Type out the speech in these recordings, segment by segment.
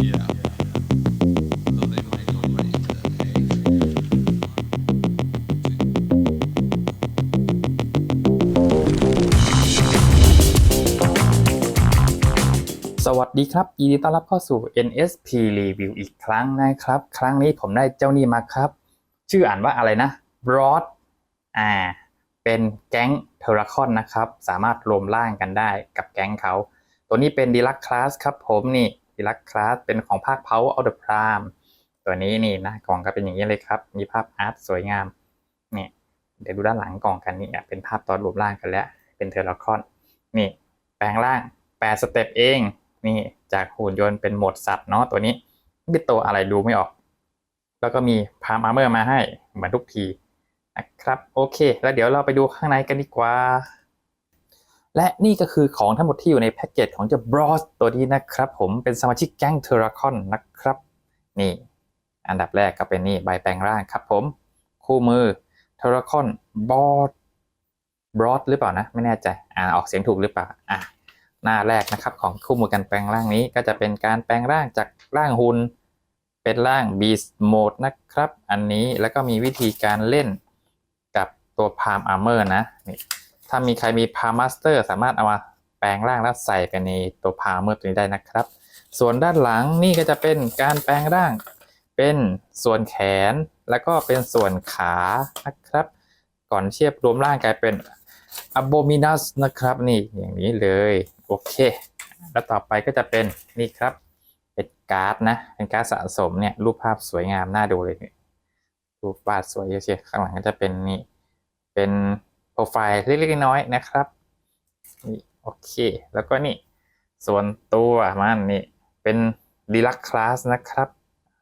สวัสดีครับ ยินดีต้อนรับเข้าสู่ NSP Review อีกครั้งนะครับ ครั้งนี้ผมได้เจ้านี่มาครับ ชื่ออ่านว่าอะไรนะ Broad อ่า เป็นแก๊งเทอร์คอนนะครับ สามารถรวมร่างกันได้กับแก๊งเขา ตัวนี้เป็นดีลักคลาสครับผมนี่ ดีลักคลาสเป็นของภาค Power of the Prime ตัวนี้นี่นะกล่องก็เป็นอย่างนี้เลยครับ มีภาพอาร์ตสวยงามเนี่ยเดี๋ยวดูด้านหลังกล่องกันนี่อะเป็นภาพตอนรวมร่างกันแล้ว เป็นเทอร์คอนนี่แปลงร่างแปดสเต็ปเองนี่จากหุ่นยนต์เป็นโหมดสัตว์เนาะตัวนี้เป็นตัวอะไรดูไม่ออก แล้วก็มีพามอาร์เมอร์มาให้เหมือนทุกทีนะครับโอเค แล้วเดี๋ยวเราไปดูข้างในกันดีกว่า และนี่ก็คือของทั้งหมดที่อยู่ในแพ็กเกจของเจ้าบรอสตัวนี้นะครับผมเป็นสมาชิกแก๊งเทอร์คอนนะครับ นี่ อันดับแรกก็เป็นนี่ใบแปลงร่างครับผม คู่มือเทอร์คอนบอสบรอสหรือเปล่านะ ไม่แน่ใจอ่านออกเสียงถูกหรือเปล่าอะหน้าแรกนะครับของคู่มือการแปลงร่างนี้ก็จะเป็นการแปลงร่างจากร่างหุ่นเป็นร่าง Beast Mode นะครับ อันนี้แล้วก็มีวิธีการเล่นกับตัว Palm Armor นะนี่ ถ้ามีใครมี Palm Master สามารถเอามาแปลงร่างแล้วใส่ไปในตัว Palm Armor ตัวนี้ได้นะครับ ส่วนด้านหลังนี่ก็จะเป็นการแปลงร่าง เป็นส่วนแขนแล้วก็เป็นส่วนขานะครับ ก่อนเทียบรวมร่างกลายเป็น Abominus นะครับนี่อย่างนี้เลยโอเค แล้วต่อไปก็จะเป็นนี่ครับเป็นการ์ดนะเป็นการ์ดสะสมเนี่ยรูปภาพสวยงามน่าดูเลยรูปวาดสวยเยอะๆข้างหลังก็จะเป็นนี่เป็น รไฟล์เล็กๆน้อยๆนะครับนี่โอเค แล้วก็นี่ ส่วนตัวมันนี่ เป็นดีลักคลาสนะครับ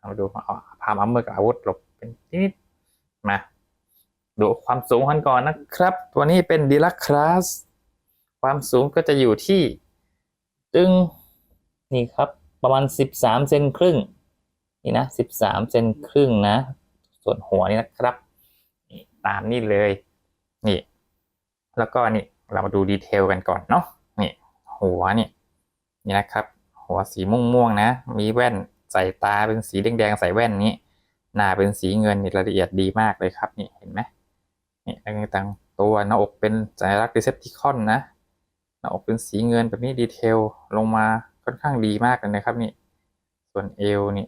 มาดูเอาพามอัมเมอร์กับอาวุธหลบเป็นนิดๆมา ดูความสูงกันก่อนนะครับ ตัวนี้เป็นดีลักคลาสความสูงก็จะอยู่ที่ตึงนี่ครับประมาณสิบสามเซนครึ่ง นี่นะสิบสามเซนครึ่งนะ ส่วนหัวนี่นะครับนี่ตามนี่เลย นี่ แล้วก็นี่เรามาดูดีเทลกันก่อนเนาะนี่หัวนี่นี่นะครับ หัวสีม่วงๆนะ มีแว่นใส่ตาเป็นสีแดงๆใส่แว่นนี้หน้าเป็นสีเงินนี่รายละเอียดดีมากเลยครับนี่เห็นไหมนี่ต่างๆตัวหน้าอกเป็นสัญลักษณ์ดิเซปติคอนนะหน้าอกเป็นสีเงินแบบนี้ดีเทลลงมาค่อนข้างดีมากเลยนะครับนี่ ส่วนเอวนี่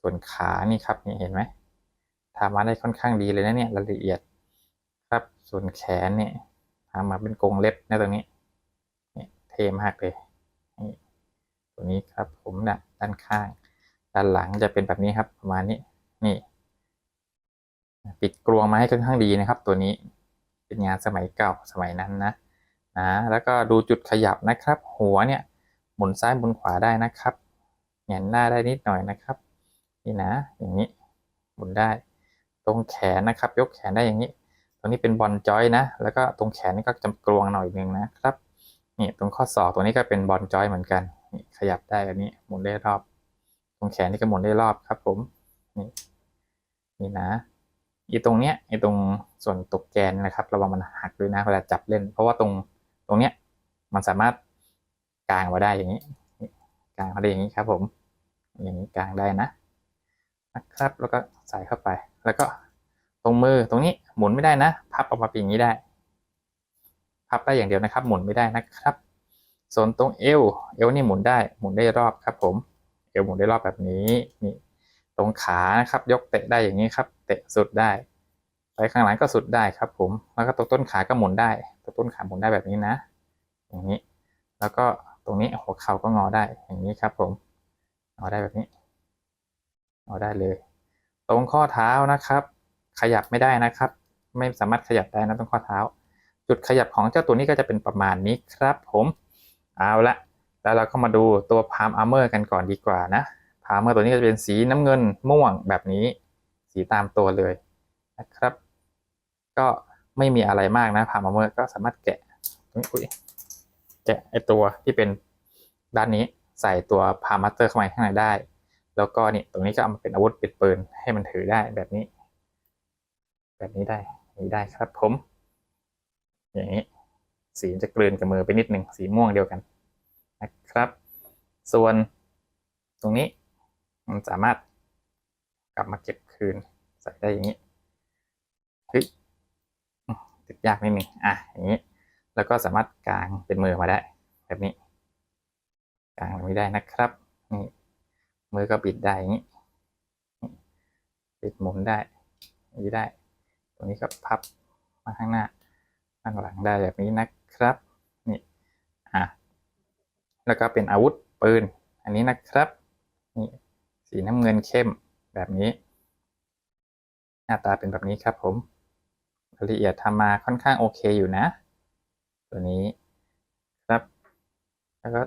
ส่วนขานี่ครับนี่เห็นไหมทำมาได้ค่อนข้างดีเลยนะเนี่ยรายละเอียด ครับ ส่วนแขนเนี่ยทำมาเป็นกรงเล็บนะตรงนี้นี่เท่มากเลยตัวนี้ครับผมนะด้านข้าง ด้านหลังจะเป็นแบบนี้ครับประมาณนี้นี่ ปิดกลวงมาให้ค่อนข้างดีนะครับ ตัวนี้เป็นงานสมัยเก่าสมัยนั้นนะนะแล้วก็ดูจุดขยับนะครับ หัวเนี่ยหมุนซ้ายหมุนขวาได้นะครับเงนหน้าได้นิดหน่อยนะครับ นี่นะ อย่างนี้หมุนได้ ตรงแขนนะครับ ยกแขนได้อย่างนี้ ตรงนี้เป็นบอลจอยนะ แล้วก็ตรงแขนนี่ก็จะกลวงหน่อยนึงนะครับ นี่ตรงข้อศอกตรงนี้ก็เป็นบอลจอยเหมือนกัน นี่ขยับได้แบบนี้หมุนได้รอบ ตรงแขนนี่ก็หมุนได้รอบครับ ผม นี่นี่นะอีตรงเนี้ยไอตรงส่วนตกแกนนะครับ ระวังมันหักด้วยนะเวลาจับเล่น เพราะว่าตรงตรงเนี้ยมันสามารถกางมาได้อย่างนี้กางมาได้อย่างนี้ครับ ผม อย่างนี้กางได้นะนะครับ แล้วก็ใส่เข้าไป แล้วก็ ตรงมือตรงนี้หมุนไม่ได้นะ พับออกมาเป็นอย่างนี้ได้ พับได้อย่างเดียวนะครับ หมุนไม่ได้นะครับ ส่วนตรงเอวเอวนี่หมุนได้หมุนได้รอบครับ ผมเอวหมุนได้รอบแบบนี้นี่ตรงขานะครับ ยกเตะได้อย่างนี้ครับ เตะสุดได้ไปข้างหลังก็สุดได้ครับ ผมแล้วก็ตรงต้นขาก็หมุนได้ตรงต้นขาหมุนได้แบบนี้นะ อย่างนี้ แล้วก็ตรงนี้หัวเข่าก็งอได้อย่างนี้ครับ ผมงอได้แบบนี้งอได้เลย ตรงข้อเท้านะครับ ขยับไม่ได้นะครับ ไม่สามารถขยับได้นะตรงข้อเท้า จุดขยับของเจ้าตัวนี้ก็จะเป็นประมาณนี้ครับผมเอาละแล้วเราก็มาดูตัวพามอาร์เมอร์กันก่อนดีกว่านะพามเมอร์ตัวนี้ก็จะเป็นสีน้ำเงินม่วงแบบนี้ สีตามตัวเลยนะครับ ก็ไม่มีอะไรมากนะพามอเมอร์ก็สามารถแกะอุ๊ยแกะไอตัวที่เป็นด้านนี้ใส่ตัวพามาสเตอร์เข้ามาข้างในได้ แล้วก็นี่ตรงนี้ก็เอามาเป็นอาวุธปิดปืนให้มันถือได้แบบนี้ แบบนี้ได้นี้ได้ครับผม อย่างนี้ สีจะกลืนกับมือไปนิดหนึ่งสีม่วงเดียวกันนะครับ ส่วนตรงนี้มันสามารถกลับมาเก็บคืนใส่ได้อย่างนี้เฮ้ยติดยากนิดนึงอะอย่างนี้ แล้วก็สามารถกางเป็นมือมาได้ แบบนี้ กางแบบนี้ได้นะครับนี่มือก็บิดได้อย่างนี้นี่บิดหมุนได้อย่างนี้ได้ ตรงนี้ก็พับมาข้างหน้าข้างหลังได้แบบนี้นะครับนี่อะแล้วก็เป็นอาวุธปืน อันนี้นะครับนี่สีน้ำเงินเข้มแบบนี้ หน้าตาเป็นแบบนี้ครับผมรายละเอียดทำมาค่อนข้างโอเคอยู่นะ ตัวนี้ครับ แล้วก็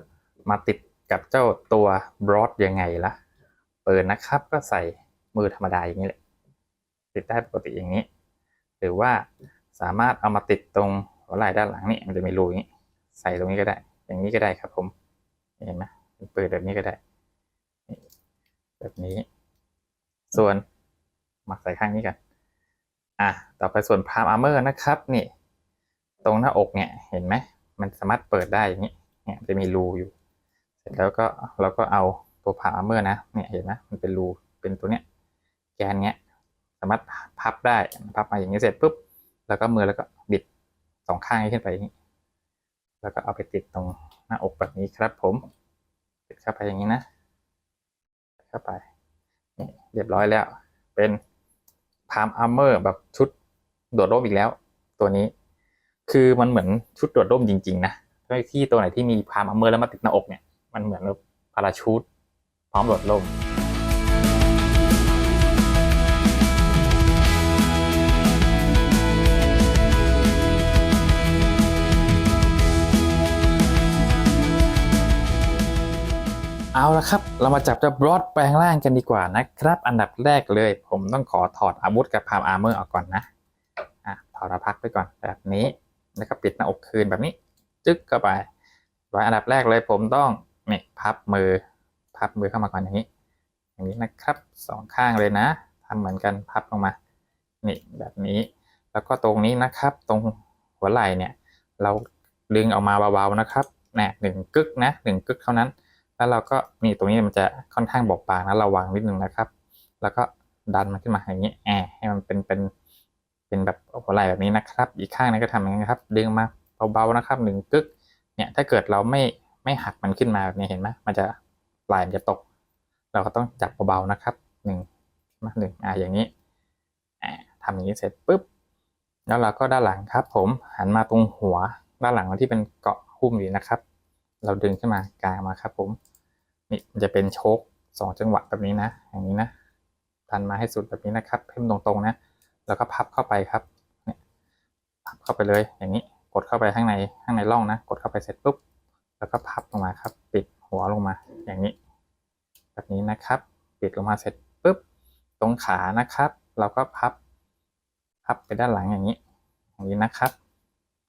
มาติดกับเจ้าตัวบรอดยังไงล่ะเปิดนะครับก็ใส่มือธรรมดาอย่างนี้แหละ ติดได้ปกติอย่างนี้ หรือว่าสามารถเอามาติดตรงหัวไหล่ด้านหลังนี่มันจะมีรูอย่างนี้ ใส่ตรงนี้ก็ได้ อย่างนี้ก็ได้ครับผมเห็นไหมเป็นปืนแบบนี้ก็ได้ แบบนี้ ส่วนหมาใส่ข้างนี้กันอะต่อไปส่วนพามอาร์เมอร์นะครับนี่ ตรงหน้าอกเนี่ยเห็นไหมมันสามารถเปิดได้อย่างนี้เนี่ยจะมีรูอยู่ เสร็จแล้วก็เราก็เอาตัวพามอาร์เมอร์นะเนี่ยเห็นไหมมันเป็นรูเป็นตัวเนี้ยแกนเนี้ย สามารถพับได้พับมาอย่างนี้เสร็จปุ๊บแล้วก็มือแล้วก็บิดสองข้างขึ้นไปอย่างนี้ แล้วก็เอาไปติดตรงหน้าอกแบบนี้ครับผม ติดเข้าไปอย่างนี้นะเข้าไปนี่เรียบร้อยแล้ว เป็นพามอาร์เมอร์แบบชุดโดดร่มอีกแล้ว ตัวนี้ คือมันเหมือนชุดโดดร่มจริง ๆ นะที่ตัวไหนที่มีพามอาร์เมอร์แล้วมาติดหน้าอกเนี่ย มันเหมือนแบบพาราชูตพร้อมโดดร่ม เอาละครับ เรามาจับเจ้าบรอดแปลงร่างกันดีกว่านะครับ อันดับแรกเลย ผมต้องขอถอดอาวุธกับพามอาร์เมอร์ออกก่อนนะ อะถอดพักไปก่อนแบบนี้ แล้วก็ปิดหน้าอกคืนแบบนี้ จึ๊กเข้าไปไว้อันดับแรกเลยผมต้องนี่พับมือ พับมือเข้ามาก่อนอย่างนี้ อย่างนี้นะครับสองข้างเลยนะทำเหมือนกันพับลงมา นี่แบบนี้ แล้วก็ตรงนี้นะครับ ตรงหัวไหล่เนี่ย เราดึงออกมาเบาๆนะครับเนี่ยหนึ่งกึกนะหนึ่งกึกเท่านั้น แล้วเราก็นี่ตรงนี้มันจะค่อนข้างบอบบางนะระวังนิดนึงนะครับ แล้วก็ดันมันขึ้นมาอย่างนี้แอบให้มันเป็นเป็นเป็นแบบหัวไหล่แบบนี้นะครับ อีกข้างนึงก็ทำอย่างนี้ครับ ดึงมาเบาๆนะครับหนึ่งกึกเนี่ยถ้าเกิดเราไม่ไม่หักมันขึ้นมาแบบนี้เห็นไหมมันจะปลายมันจะตก เราก็ต้องจับเบาๆนะครับหนึ่งมาหนึ่งอ่าอย่างนี้อ่าทำอย่างนี้เสร็จปุ๊บแล้วเราก็ด้านหลังครับ ผมหันมาตรงหัวด้านหลังที่เป็นเกาะหุ้มอยู่นะครับ เราดึงขึ้นมากลางมาครับผม นี่มันจะเป็นโชคสองจังหวะแบบนี้นะ อย่างนี้นะดันมาให้สุดแบบนี้นะครับเพิ่มตรงๆนะ แล้วก็พับเข้าไปครับเนี่ยพับเข้าไปเลยอย่างนี้ กดเข้าไปข้างในข้างในร่องนะ กดเข้าไปเสร็จปุ๊บ แล้วก็พับลงมาครับ ปิดหัวลงมา อย่างนี้ แบบนี้นะครับ ปิดลงมาเสร็จปุ๊บ ตรงขานะครับ เราก็พับ พับไปด้านหลังอย่างนี้ อย่างนี้นะครับ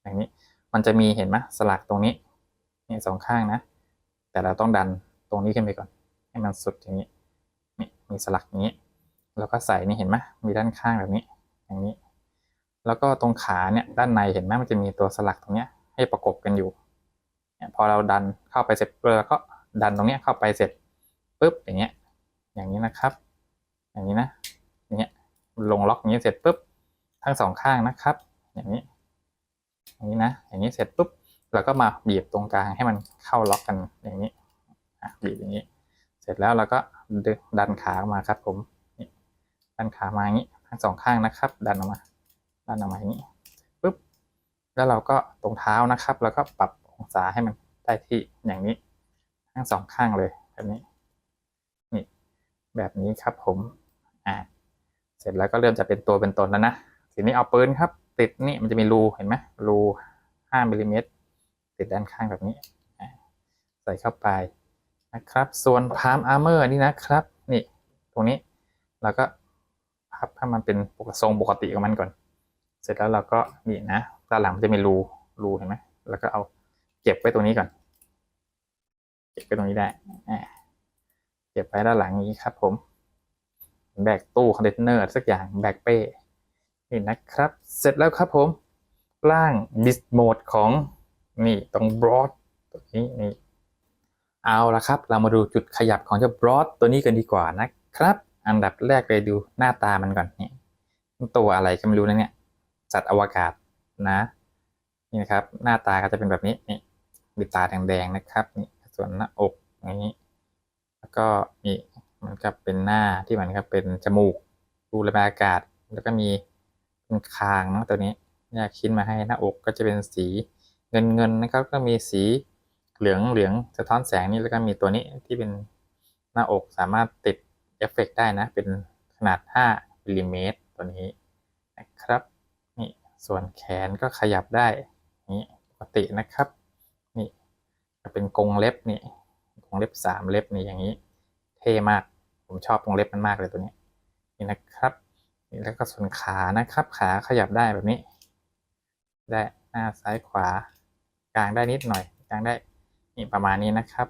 อย่างนี้ มันจะมีเห็นไหมสลักตรงนี้นี่สองข้างนะ แต่เราต้องดัน ตรงนี้ขึ้นไปก่อน ให้มันสุดอย่างนี้ นี่มีสลักอย่างนี้ แล้วก็ใส่นี่เห็นไหมมีด้านข้างแบบนี้ อย่างนี้ แล้วก็ตรงขาเนี่ยด้านในเห็นไหมมันจะมีตัวสลักตรงเนี้ยให้ประกบกันอยู่เนี่ยพอเราดันเข้าไปเสร็จเราก็ดันตรงเนี้ยเข้าไปเสร็จปุ๊บอย่างเงี้ย อย่างนี้นะครับ อย่างนี้นะ อย่างเงี้ยลงล็อกอย่างนี้เสร็จปุ๊บทั้งสองข้างนะครับ อย่างนี้ อย่างนี้นะ อย่างนี้เสร็จปุ๊บเราก็มาบีบตรงกลางให้มันเข้าล็อกกันอย่างนี้ อะบีบอย่างนี้ เสร็จแล้วเราก็ดันขาออกมาครับผมนี่ดันขามาอย่างนี้ทั้งสองข้างนะครับ ดันออกมา ดันออกมาอย่างนี้ปุ๊บแล้วเราก็ตรงเท้านะครับ แล้วก็ปรับองศาให้มันได้ที่อย่างนี้ ทั้งสองข้างเลยแบบนี้นี่แบบนี้ครับผมอ่าเสร็จแล้วก็เริ่มจะเป็นตัวเป็นตนแล้วนะทีนี้เอาปืนครับ ติดนี่มันจะมีรูเห็นไหมรูห้ามิลลิเมตรติดด้านข้างแบบนี้ ใส่เข้าไป นะครับ ส่วนพามอาร์เมอร์นี่นะครับ นี่ตรงนี้เราก็พับให้มันเป็นปกติทรงปกติของมันก่อน เสร็จแล้วเราก็นี่นะด้านหลังมันจะมีรูรูเห็นไหมแล้วก็เอาเก็บไว้ตรงนี้ก่อน เก็บไว้ตรงนี้ได้เก็บไว้ด้านหลังนี้ครับ ผมแบกตู้คอนเทนเนอร์สักอย่างแบกเป้นี่นะครับ เสร็จแล้วครับผมร่างบิสโหมดของนี่ตรงบรอดตัวนี้นี่ เอาละครับ เรามาดูจุดขยับของเจ้าบรอดตัวนี้กันดีกว่านะครับ อันดับแรกเลยดูหน้าตามันก่อนนี่มันตัวอะไรก็ไม่รู้นะเนี่ยสัตว์อวกาศนะนี่นะครับหน้าตาก็จะเป็นแบบนี้นี่มีตาแดงๆนะครับนี่ส่วนหน้าอกอย่างนี้แล้วก็นี่มันก็เป็นหน้าที่มือนกับเป็นจมูกรูระบายอากาศ แล้วก็มีเป็นคางนะตัวนี้แยกชิ้นมาให้หน้าอกก็จะเป็นสีเงินเงินๆนะครับก็มีสี เหลืองเหลืองสะท้อนแสงนี่แล้วก็มีตัวนี้ที่เป็นหน้าอกสามารถติดเอฟเฟกต์ได้นะ เป็นขนาด5มิลลิเมตรตัวนี้นะครับนี่ส่วนแขนก็ขยับได้นี่ปกตินะครับนี่จะเป็นกรงเล็บนี่กรงเล็บสามเล็บนี่อย่างนี้เท่มากผมชอบกรงเล็บมันมากเลยตัวนี้นี่นะครับนี่แล้วก็ส่วนขานะครับ ขาขยับได้แบบนี้ ได้หน้าซ้ายขวากลางได้นิดหน่อยกลางได้ นี่ประมาณนี้นะครับ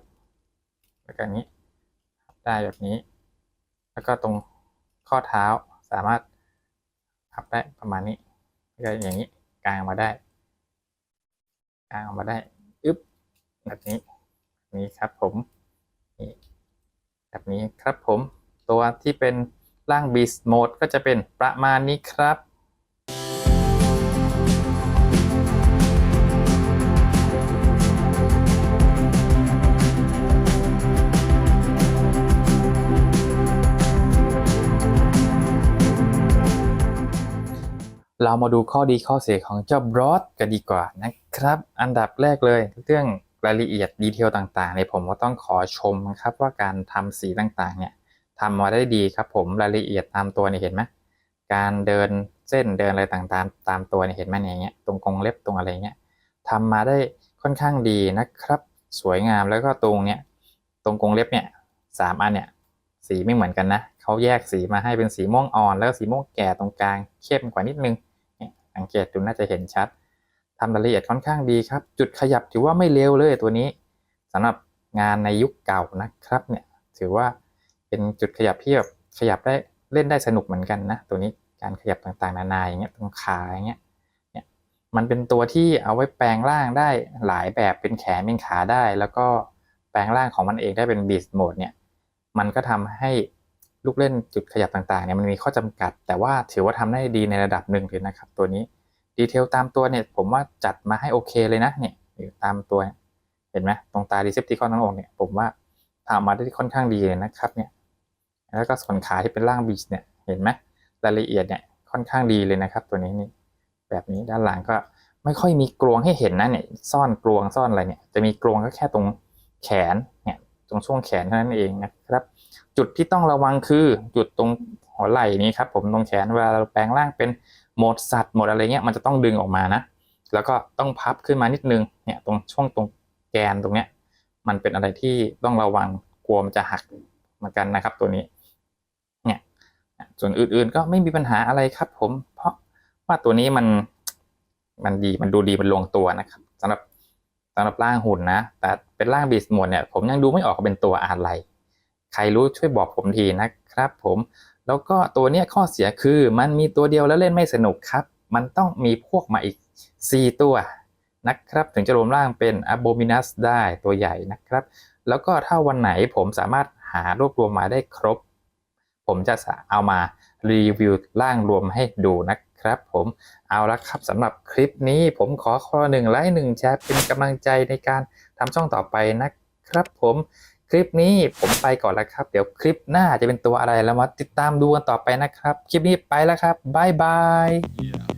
แล้วก็นี้ได้แบบนี้ แล้วก็ตรงข้อเท้าสามารถพับได้ประมาณนี้แล้วก็อย่างนี้กางมาได้กางออกมาได้อึ๊บแบบนี้นี่ครับผมนี่แบบนี้ครับผม ตัวที่เป็นร่าง Beast Mode ก็จะเป็นประมาณนี้ครับ เรามาดูข้อดีข้อเสียของเจ้าบรอดกันดีกว่านะครับ อันดับแรกเลยเรื่องรายละเอียดดีเทลต่างๆเนี่ยผมก็ต้องขอชมนะครับว่าการทำสีต่างๆเนี่ยทำมาได้ดีครับผมรายละเอียดตามตัวเนี่ยเห็นไหมการเดินเส้นเดินอะไรต่างๆ ตามตัวเนี่ยเห็นไหมอย่างเงี้ยตรงกรงเล็บตรงอะไรเงี้ยทำมาได้ค่อนข้างดีนะครับ สวยงามแล้วก็ตรงเนี่ยตรงกรงเล็บเนี่ยสามอันเนี่ยสีไม่เหมือนกันนะเขาแยกสีมาให้เป็นสีม่วงอ่อน แล้วก็สีม่วงแก่ตรงกลางเข้มกว่านิดนึง สังเกตดูน่าจะเห็นชัดทำรายละเอียดค่อนข้างดีครับ จุดขยับถือว่าไม่เร็วเลยตัวนี้สำหรับงานในยุคเก่านะครับเนี่ยถือว่าเป็นจุดขยับที่แบบขยับได้เล่นได้สนุกเหมือนกันนะ ตัวนี้การขยับต่างๆ นานาอย่างเงี้ยตรงขาอย่างเงี้ยเนี่ยมันเป็นตัวที่เอาไว้แปลงร่างได้หลายแบบเป็นแขนเป็นขาได้ แล้วก็แปลงร่างของมันเองได้เป็นบีสโหมดเนี่ยมันก็ทำให้ ลูกเล่นจุดขยับต่างๆเนี่ยมันมีข้อจำกัด แต่ว่าถือว่าทำได้ดีในระดับหนึ่งเลยนะครับ ตัวนี้ดีเทลตามตัวเนี่ยผมว่าจัดมาให้โอเคเลยนะเนี่ยตามตัวเห็นไหมตรงตาดีเซปติคอนทั้งองค์เนี่ยผมว่าทำมาได้ค่อนข้างดีเลยนะครับเนี่ยแล้วก็ส่วนขาที่เป็นร่างบีชเนี่ยเห็นไหมรายละเอียดเนี่ยค่อนข้างดีเลยนะครับ ตัวนี้นี่แบบนี้ด้านหลังก็ไม่ค่อยมีกรวงให้เห็นนะเนี่ยซ่อนกรวงซ่อนอะไรเนี่ยจะมีกรวงก็แค่ตรงแขนเนี่ยตรงช่วงแขนเท่านั้นเองนะครับ จุดที่ต้องระวังคือจุดตรงหัวไหล่นี้ครับผมตรงแขนเวลาเราแปลงร่างเป็นโหมดสัตว์โหมดอะไรเงี้ยมันจะต้องดึงออกมานะ แล้วก็ต้องพับขึ้นมานิดนึงเนี่ยตรงช่วงตรงแกนตรงเนี้ยมันเป็นอะไรที่ต้องระวังกลัวมันจะหักเหมือนกันนะครับตัวนี้เนี่ยส่วนอื่นๆก็ไม่มีปัญหาอะไรครับ ผม เพราะว่าตัวนี้มันมันดีมันดูดีมันลงตัวนะครับสำหรับสำหรับร่างหุ่นนะ แต่เป็นร่างบีสโหมดเนี่ยผมยังดูไม่ออกว่าเป็นตัวอะไร ใครรู้ช่วยบอกผมทีนะครับผมแล้วก็ตัวเนี้ยข้อเสียคือมันมีตัวเดียวแล้วเล่นไม่สนุกครับ มันต้องมีพวกมาอีก 4 ตัวนะครับ ถึงจะรวมร่างเป็น Abominus ได้ตัวใหญ่นะครับ แล้วก็ถ้าวันไหนผมสามารถหารวบรวมมาได้ครบ ผมจะเอามารีวิวร่างรวมให้ดูนะครับ ผมเอาละครับสำหรับคลิปนี้ผมขอข้อหนึ่งไลค์หนึ่งแชร์เป็นกำลังใจในการทำช่องต่อไปนะครับผม คลิปนี้ผมไปก่อนแล้วครับ เดี๋ยวคลิปหน้าจะเป็นตัวอะไรแล้วมาติดตามดูกันต่อไปนะครับ คลิปนี้ไปแล้วครับบ๊ายบาย Yeah.